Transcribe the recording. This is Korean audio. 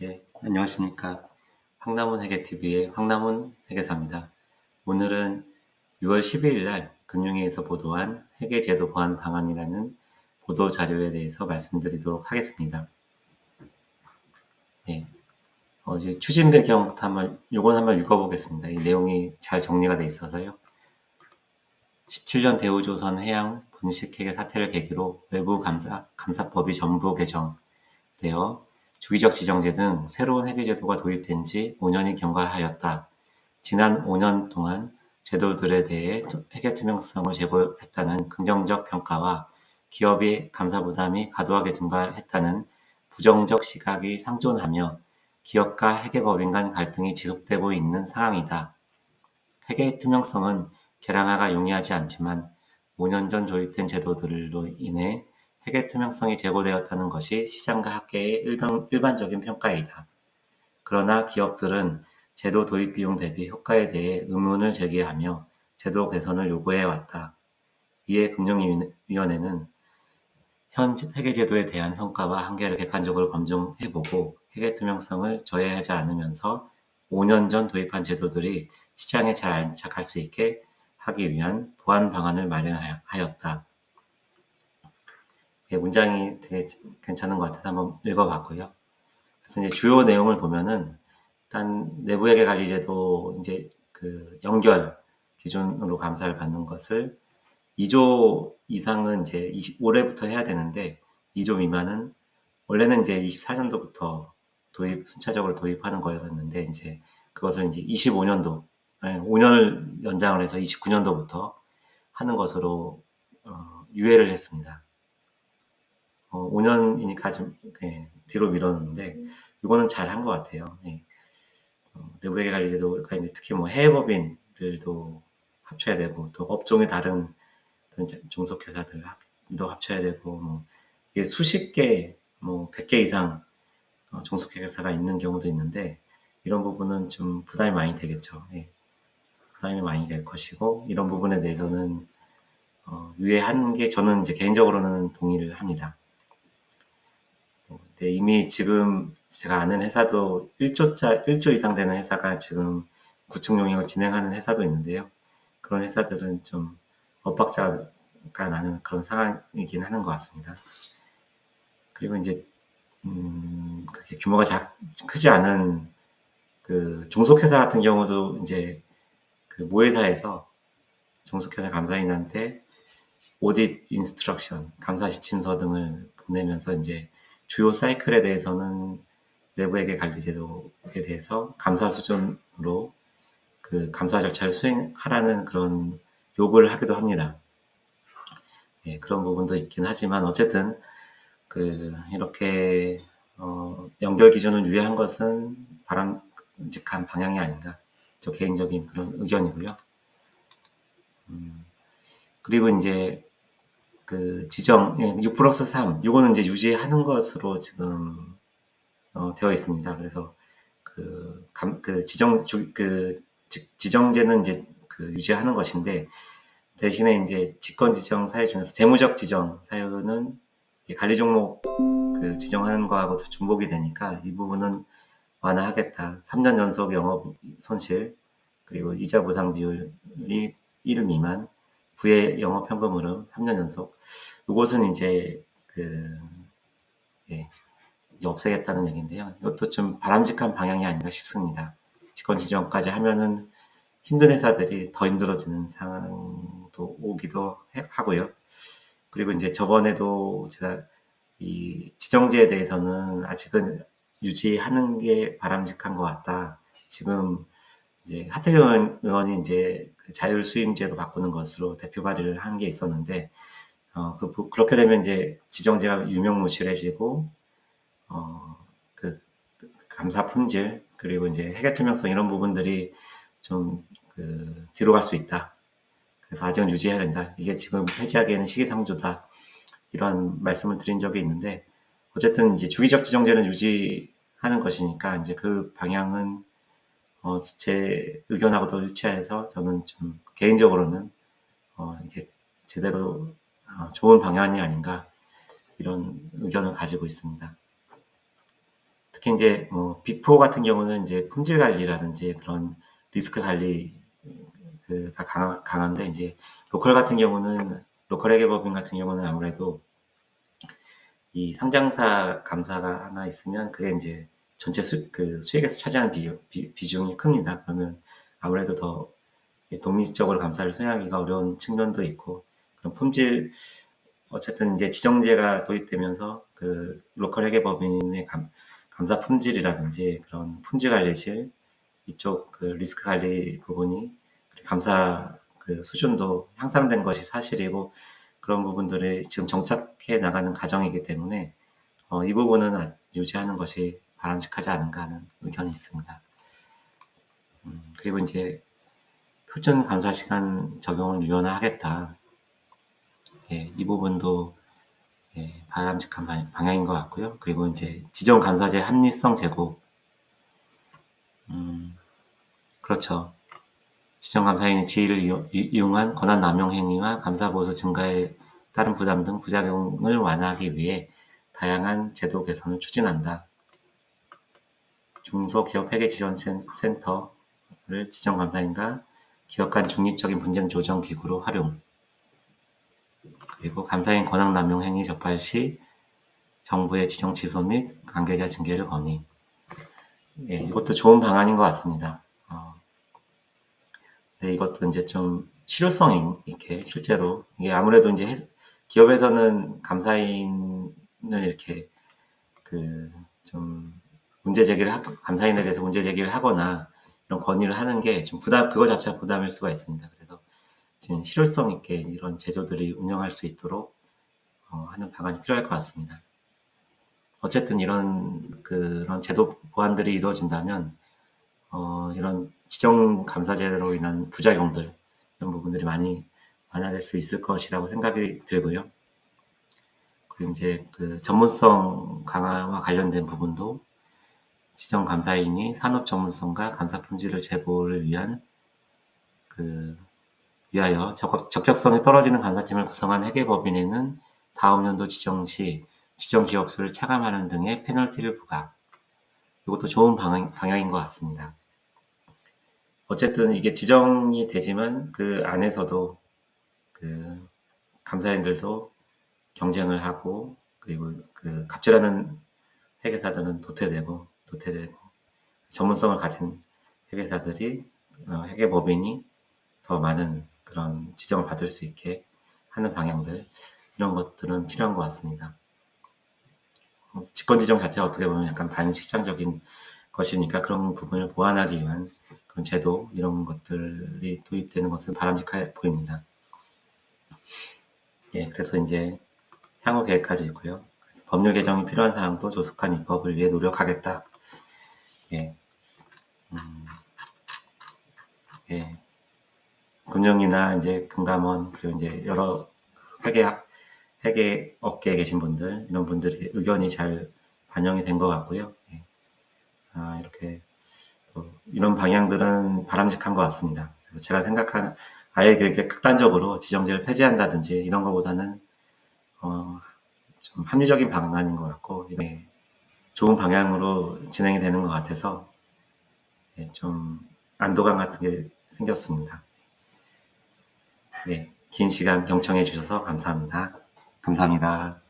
예, 안녕하십니까. 황남훈 회계TV의 황남훈 회계사입니다. 오늘은 6월 12일 날 금융위에서 보도한 회계제도 보완 방안이라는 보도 자료에 대해서 말씀드리도록 하겠습니다. 네. 어, 추진 배경부터 한번, 요건 한번 읽어보겠습니다. 이 내용이 잘 정리가 돼 있어서요. 17년 대우조선 해양 분식회계 사태를 계기로 외부 감사, 감사법이 전부 개정되어 주기적 지정제 등 새로운 회계 제도가 도입된 지 5년이 경과하였다. 지난 5년 동안 제도들에 대해 회계 투명성을 제고했다는 긍정적 평가와 기업의 감사 부담이 과도하게 증가했다는 부정적 시각이 상존하며 기업과 회계법인 간 갈등이 지속되고 있는 상황이다. 회계 투명성은 개량화가 용이하지 않지만 5년 전 도입된 제도들로 인해 회계 투명성이 제고되었다는 것이 시장과 학계의 일반, 일반 적인 평가이다. 그러나 기업들은 제도 도입 비용 대비 효과에 대해 의문을 제기하며 제도 개선을 요구해 왔다. 이에 금융위원회는 현 회계 제도에 대한 성과와 한계를 객관적으로 검증해보고 회계 투명성을 저해하지 않으면서 5년 전 도입한 제도들이 시장에 잘 안착할 수 있게 하기 위한 보완 방안을 마련하였다. 예, 문장이 되게 괜찮은 것 같아서 한번 읽어봤고요. 그래서 이제 주요 내용을 보면은 일단 내부회계 관리제도 이제 그 연결 기준으로 감사를 받는 것을 2조 이상은 이제 20, 올해부터 해야 되는데 2조 미만은 원래는 이제 24년도부터 도입 순차적으로 도입하는 거였는데 이제 그것을 이제 25년도 아니, 5년을 연장을 해서 29년도부터 하는 것으로 어, 유예를 했습니다. 어, 5년이니까 좀 예, 뒤로 밀었는데 이거는 잘 한 것 같아요. 예. 어, 내부회계 관리제도 그러니까 이제 특히 뭐 해외법인들도 합쳐야 되고 또 업종의 다른 종속회사들도 합쳐야 되고 뭐 이게 수십 개, 뭐 100개 이상 어, 종속회사가 있는 경우도 있는데 이런 부분은 좀 부담이 많이 되겠죠. 예. 부담이 많이 될 것이고 이런 부분에 대해서는 어, 유예하는 게 저는 이제 개인적으로는 동의를 합니다. 네, 이미 지금 제가 아는 회사도 1조짜, 1조 이상 되는 회사가 지금 구축 용역을 진행하는 회사도 있는데요. 그런 회사들은 좀 엇박자가 나는 그런 상황이긴 하는 것 같습니다. 그리고 이제, 음, 그렇게 규모가 작, 크지 않은 그 종속회사 같은 경우도 이제 그 모회사에서 종속회사 감사인한테 오딧 인스트럭션, 감사 지침서 등을 보내면서 이제 주요 사이클에 대해서는 내부회계 관리 제도에 대해서 감사 수준으로 그 감사 절차를 수행하라는 그런 요구를 하기도 합니다. 예, 그런 부분도 있긴 하지만 어쨌든 그 이렇게 어, 연결 기준을 유예한 것은 바람직한 방향이 아닌가 저 개인적인 그런 의견이고요. 음, 그리고 이제 그 지정 6 예, 플러스 3 요거는 이제 유지하는 것으로 지금 어, 되어 있습니다. 그래서 그, 감, 그 지정 주, 그 지, 정제는 이제 그 유지하는 것인데 대신에 이제 직권 지정 사유 중에서 재무적 지정 사유는 관리 종목 그 지정하는 거하고 중복이 되니까 이 부분은 완화하겠다. 3년 연속 영업 손실 그리고 이자 보상 비율이 1 미만 부의 영업 현금 흐름 3년 연속. 이것은 이제 그 예, 이제 없애겠다는 얘기인데요. 이것도 좀 바람직한 방향이 아닌가 싶습니다. 직권 지정까지 하면은 힘든 회사들이 더 힘들어지는 상황도 오기도 하고요. 그리고 이제 저번에도 제가 이 지정제에 대해서는 아직은 유지하는 게 바람직한 것 같다. 지금 이제 하태경 의원이 이제 그 자율 수임제로 바꾸는 것으로 대표 발의를 한 게 있었는데 어, 그, 그렇게 되면 이제 지정제가 유명무실해지고 어, 그, 그 감사 품질 그리고 이제 회계 투명성 이런 부분들이 좀 그 뒤로 갈 수 있다. 그래서 아직은 유지해야 된다. 이게 지금 폐지하기에는 시기상조다. 이런 말씀을 드린 적이 있는데 어쨌든 이제 주기적 지정제는 유지하는 것이니까 이제 그 방향은 어, 제 의견하고도 일치해서 저는 좀 개인적으로는 어, 이게 제대로 어, 좋은 방향이 아닌가 이런 의견을 가지고 있습니다. 특히 이제 뭐 빅4 같은 경우는 이제 품질 관리라든지 그런 리스크 관리 그가 강하, 강한데 이제 로컬 같은 경우는 로컬 회계법인 같은 경우는 아무래도 이 상장사 감사가 하나 있으면 그게 이제 전체 수, 그 수익에서 차지하는 비, 비, 비중이 큽니다. 그러면 아무래도 더 독립적으로 감사를 수행하기가 어려운 측면도 있고 그런 품질 어쨌든 이제 지정제가 도입되면서 그 로컬 회계법인의 감, 감사 품질이라든지 그런 품질 관리실 이쪽 그 리스크 관리 부분이 감사 그 수준도 향상된 것이 사실이고 그런 부분들을 지금 정착해 나가는 과정이기 때문에 어, 이 부분은 유지하는 것이 바람직하지 않은가 하는 의견이 있습니다. 음, 그리고 이제 표준 감사 시간 적용을 유연화하겠다. 예, 이 부분도 예, 바람직한 방향인 것 같고요. 그리고 이제 지정 감사제 합리성 제고, 음, 그렇죠. 지정 감사인의 지위를 이용한 권한 남용 행위와 감사 보수 증가에 따른 부담 등 부작용을 완화하기 위해 다양한 제도 개선을 추진한다. 중소기업 회계지원센터를 지정감사인과 기업 간 중립적인 분쟁 조정 기구로 활용. 그리고 감사인 권한 남용 행위 적발 시 정부의 지정 취소 및 관계자 징계를 건의. 예, 이것도 좋은 방안인 것 같습니다. 어, 네, 이것도 이제 좀 실효성 있게 실제로 이게 아무래도 이제 기업에서는 감사인을 이렇게 그좀 문제 제기를 하, 감사인에 대해서 문제 제기를 하거나 이런 건의를 하는 게좀 부담 그거 자체가 부담일 수가 있습니다. 그래서 지금 실효성 있게 이런 제도들이 운영할 수 있도록 어, 하는 방안이 필요할 것 같습니다. 어쨌든 이런 그런 제도 보완들이 이루어진다면 어, 이런 지정 감사제로 인한 부작용들 이런 부분들이 많이 완화될 수 있을 것이라고 생각이 들고요. 그리고 이제 그 전문성 강화와 관련된 부분도 지정 감사인이 산업 전문성과 감사 품질을 제고를 위한 그 위하여 적, 적격 성이 떨어지는 감사팀을 구성한 회계법인에는 다음 연도 지정 시 지정 기업 수를 차감하는 등의 페널티를 부과. 이것도 좋은 방향, 방향인 것 같습니다. 어쨌든 이게 지정이 되지만 그 안에서도 그 감사인들도 경쟁을 하고 그리고 그 갑질하는 회계사들은 도태되고 도태되고 전문성을 가진 회계사들이 어, 회계법인이 더 많은 그런 지정을 받을 수 있게 하는 방향들 이런 것들은 필요한 것 같습니다. 어, 직권 지정 자체가 어떻게 보면 약간 반시장적인 것이니까 그런 부분을 보완하기 위한 그런 제도 이런 것들이 도입되는 것은 바람직해 보입니다. 예, 그래서 이제 향후 계획까지 있고요. 법률 개정이 필요한 사항도 조속한 입법을 위해 노력하겠다. 예. 음, 예. 금융이나 이제 금감원 그리고 이제 여러 회계 회계 업계에 계신 분들 이런 분들의 의견이 잘 반영이 된 것 같고요. 예. 아, 이렇게 이런 방향들은 바람직한 것 같습니다. 그래서 제가 생각하는 아예 그렇게 극단적으로 지정제를 폐지한다든지 이런 것보다는 어, 좀 합리적인 방안인 것 같고 네, 좋은 방향으로 진행이 되는 것 같아서 네, 좀 안도감 같은 게 생겼습니다. 네, 긴 시간 경청해 주셔서 감사합니다. 감사합니다.